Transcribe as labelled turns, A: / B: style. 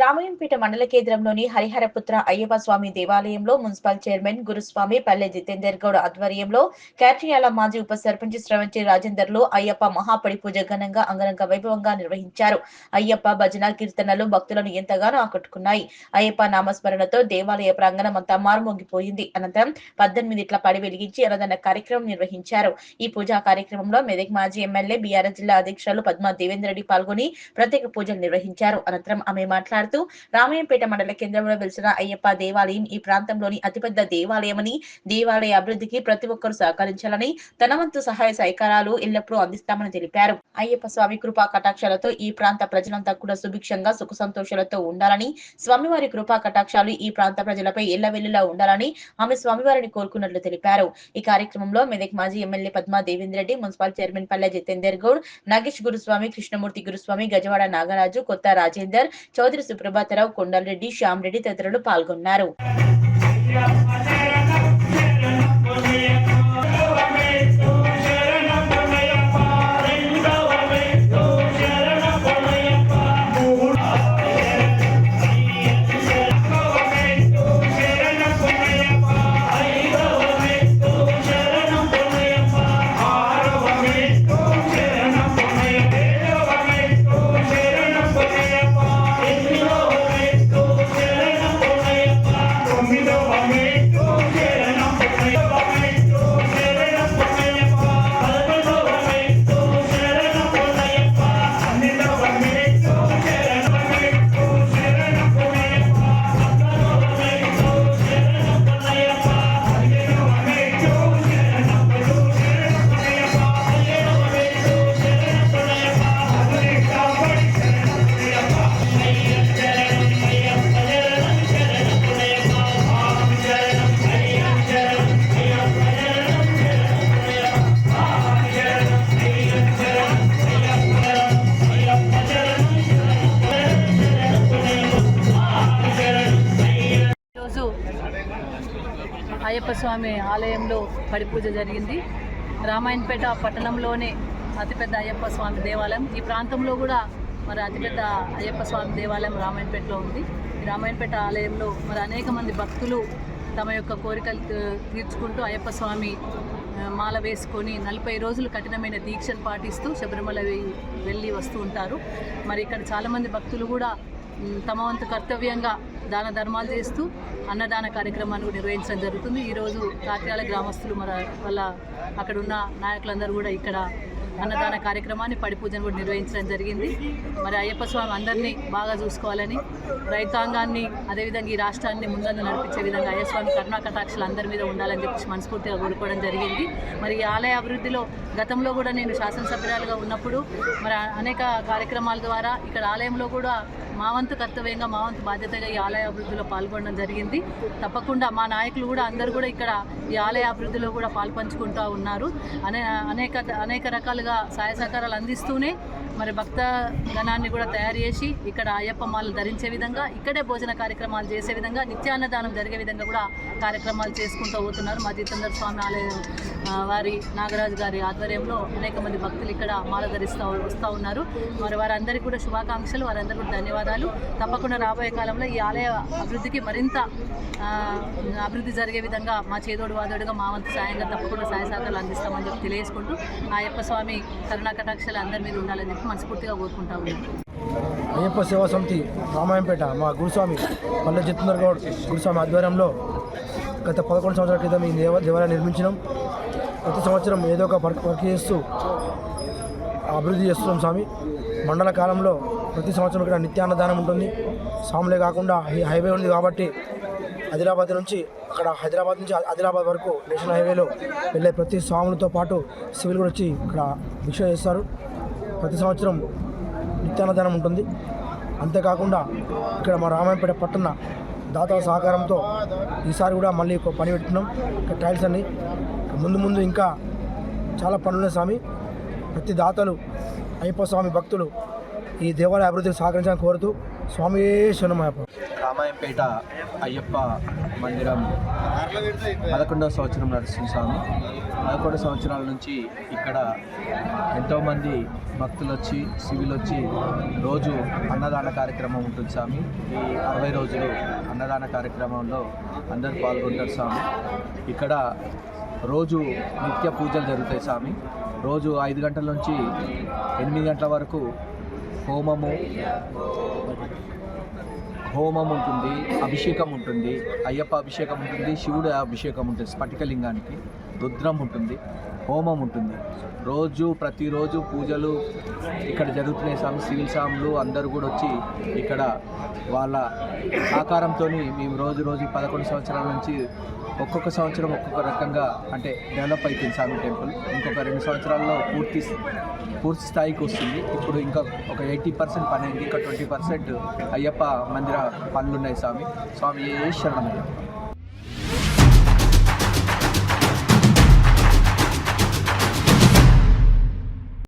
A: రామాయంపేట మండల కేంద్రంలోని హరిహరపుత్ర అయ్యప్ప స్వామి దేవాలయంలో మున్సిపల్ చైర్మన్ గురుస్వామి పల్లె జితేందర్ గౌడ్ ఆధ్వర్యంలో కాట్రియాల మాజీ ఉప సర్పంచ్ శ్రవంతి రాజేందర్లో అయ్యప్ప మహాపడి పూజ ఘనంగా అంగరంగ వైభవంగా నిర్వహించారు. అయ్యప్ప భజన కీర్తనలు భక్తులను ఎంతగానో ఆకట్టుకున్నాయి. అయ్యప్ప నామస్మరణతో దేవాలయ ప్రాంగణం అంతా మారుమోగిపోయింది. అనంతరం పద్దెనిమిదిట్ల పడి వెలిగించి అన్నదాన కార్యక్రమం నిర్వహించారు. ఈ పూజా కార్యక్రమంలో మెదక్ మాజీ ఎమ్మెల్యే బీఆర్ఎస్ జిల్లా అధ్యక్షులు పద్మా దేవేందర్ రెడ్డి పాల్గొని ప్రత్యేక పూజలు నిర్వహించారు. అనంతరం ఆమె మాట్లాడుతూ రామయ్యపేట మండల కేంద్రంలో వెలిసిన అయ్యప్ప దేవాలయం ఈ ప్రాంతంలోని అతిపెద్ద దేవాలయమని దేవాలయ అభివృద్ధికి ప్రతి ఒక్కరూ సహకరించాలని తన వంతు సహాయ సహకారాలు ఎల్లప్పుడూ అందిస్తామని తెలిపారు. అయ్యప్ప స్వామి కృపా కటాక్షాలతో ఈ ప్రాంత ప్రజలంతా కూడా సుభిక్షంగా సుఖ సంతోషాలతో ఉండాలని స్వామివారి కృపా కటాక్షాలు ఈ ప్రాంత ప్రజలపై ఎల్లవెల్లులా ఉండాలని ఆమె స్వామివారిని కోరుకున్నట్లు తెలిపారు. ఈ కార్యక్రమంలో మెదక్ మాజీ MLA Padma Devendreddy municipal chairman Palle Jithender Goud Nagesh గురుస్వామి కృష్ణమూర్తి గురుస్వామి గజవాడ నాగరాజు కొత్త రాజేందర్ చౌదరి సుప్రభాతరావు కొండలరెడ్డి శ్యామ్ రెడ్డి తదితరులు పాల్గొన్నారు.
B: ఆమె ఆలయంలో పడిపూజ జరిగింది. రామాయణపేట పట్టణంలోనే అతిపెద్ద అయ్యప్ప స్వామి దేవాలయం. ఈ ప్రాంతంలో కూడా మరి అతిపెద్ద అయ్యప్ప స్వామి దేవాలయం రామాయణపేటలో ఉంది. రామాయణపేట ఆలయంలో మరి అనేక మంది భక్తులు తమ యొక్క కోరికలు తీర్చుకుంటూ అయ్యప్ప స్వామి మాల వేసుకొని నలభై రోజులు కఠినమైన దీక్షను పాటిస్తూ శబరిమల వెళ్ళి వస్తూ ఉంటారు. మరి ఇక్కడ చాలామంది భక్తులు కూడా తమ వంతు కర్తవ్యంగా దాన ధర్మాలు చేస్తూ అన్నదాన కార్యక్రమాన్ని నిర్వహించడం జరుగుతుంది. ఈరోజు కాకినాడ గ్రామస్తులు మన వాళ్ళ అక్కడ ఉన్న నాయకులందరూ కూడా ఇక్కడ అన్నదాన కార్యక్రమాన్ని పడి పూజను కూడా నిర్వహించడం జరిగింది. మరి అయ్యప్ప స్వామి అందరినీ బాగా చూసుకోవాలని రైతాంగాన్ని అదేవిధంగా ఈ రాష్ట్రాన్ని ముందందు నడిపించే విధంగా అయ్యప్ప స్వామి కరుణా కటాక్షలు అందరి మీద ఉండాలని చెప్పి మనస్ఫూర్తిగా కోరుకోవడం జరిగింది. మరి ఈ ఆలయ అభివృద్ధిలో గతంలో కూడా నేను శాసనసభ్యురాలుగా ఉన్నప్పుడు మరి అనేక కార్యక్రమాల ద్వారా ఇక్కడ ఆలయంలో కూడా మా వంతు కర్తవ్యంగా మా వంతు బాధ్యతగా ఈ ఆలయ అభివృద్ధిలో పాల్గొనడం జరిగింది. తప్పకుండా మా నాయకులు కూడా అందరూ కూడా ఇక్కడ ఈ ఆలయ అభివృద్ధిలో కూడా పాల్పంచుకుంటూ ఉన్నారు. అనే అనేక అనేక రకాలుగా సహాయ సహకారాలు అందిస్తూనే మరి భక్త గణాన్ని కూడా తయారు చేసి ఇక్కడ అయ్యప్ప మాలలు ధరించే విధంగా ఇక్కడే భోజన కార్యక్రమాలు చేసే విధంగా నిత్యాన్నదానం జరిగే విధంగా కూడా కార్యక్రమాలు చేసుకుంటూ పోతున్నారు. మా జితేందర్ స్వామి ఆలయం వారి నాగరాజు గారి ఆధ్వర్యంలో అనేక మంది భక్తులు ఇక్కడ మాల ధరిస్తూ వస్తూ ఉన్నారు. మరి వారందరికీ కూడా శుభాకాంక్షలు వారందరికీ కూడా ధన్యవాదాలు. తప్పకుండా రాబోయే కాలంలో ఈ ఆలయ అభివృద్ధికి మరింత అభివృద్ధి జరిగే విధంగా మా చేదోడు వాదోడుగా మా వంతు సాయంగా తప్పకుండా సాయ సహకారాలు అందిస్తామని చెప్పి తెలియజేసుకుంటూ ఆ అయ్యప్ప స్వామి కరుణాకటాక్షలు అందరి మీద ఉండాలని చెప్పి మనస్ఫూర్తిగా కోరుకుంటా ఉన్నాను
C: అయ్యప్ప సేవా సమితి రామాయంపేట మా గురుస్వామి పల్లె జితేందర్ గౌడ్ గురుస్వామి ఆధ్వర్యంలో గత పదకొండు సంవత్సరాల క్రితం ఈ దేవ దేవాలయం నిర్మించడం ప్రతి సంవత్సరం ఏదో ఒక వర్క్ వర్క్ చేస్తూ అభివృద్ధి చేస్తున్నాం స్వామి. మండల కాలంలో ప్రతి సంవత్సరం ఇక్కడ నిత్యాన్నదానం ఉంటుంది. స్వాములే కాకుండా ఈ హైవే ఉంది కాబట్టి ఆదిలాబాద్ నుంచి అక్కడ హైదరాబాద్ నుంచి ఆదిలాబాద్ వరకు నేషనల్ హైవేలో వెళ్ళే ప్రతి స్వాములతో పాటు సివిల్ కూడా వచ్చి ఇక్కడ భిక్ష చేస్తారు. ప్రతి సంవత్సరం నిత్యాన్నదానం ఉంటుంది. అంతేకాకుండా ఇక్కడ మా రామాయణపేట పట్టణ దాతల సహకారంతో ఈసారి కూడా మళ్ళీ పని పెట్టుకున్నాం. ఇక్కడ టైల్స్ అన్ని. ముందు ముందు ఇంకా చాలా పనులున్నాయి స్వామి. ప్రతి దాతలు అయ్యప్ప స్వామి భక్తులు ఈ దేవాలయ అభివృద్ధికి సహకరించాలని కోరుతూ స్వామి శరణమయ్యప్ప
D: రామాయంపేట అయ్యప్ప మందిరం పదకొండవ సంవత్సరం నడుస్తుంది స్వామి. పదకొండు సంవత్సరాల నుంచి ఇక్కడ ఎంతోమంది భక్తులు వచ్చి సివిల్ వచ్చి రోజు అన్నదాన కార్యక్రమం ఉంటుంది స్వామి. ఈ అరవై రోజులు అన్నదాన కార్యక్రమంలో అందరూ పాల్గొంటారు స్వామి. ఇక్కడ రోజు నిత్య పూజలు జరుగుతాయి స్వామి. రోజు ఐదు గంటల నుంచి ఎనిమిది గంటల వరకు హోమము హోమం ఉంటుంది అభిషేకం ఉంటుంది అయ్యప్ప అభిషేకం ఉంటుంది శివుడు అభిషేకం ఉంటుంది స్ఫటికలింగానికి. రుద్రం ఉంటుంది హోమం ఉంటుంది. రోజు ప్రతిరోజు పూజలు ఇక్కడ జరుగుతున్నాయి స్వామి. సివిల్ స్వాములు అందరూ కూడా వచ్చి ఇక్కడ వాళ్ళ ఆకారంతో మేము రోజు రోజు పదకొండు సంవత్సరాల నుంచి ఒక్కొక్క సంవత్సరం ఒక్కొక్క రకంగా అంటే డెవలప్ అవుతుంది స్వామి టెంపుల్. ఇంకొక రెండు సంవత్సరాల్లో పూర్తి పూర్తి స్థాయికి వస్తుంది. ఇప్పుడు ఇంకా ఒక ఎయిటీ పర్సెంట్ పని అయింది. ఇంకా ట్వంటీ పర్సెంట్ అయ్యప్ప మందిర పనులు ఉన్నాయి స్వామి. స్వామి ఏ శరణం.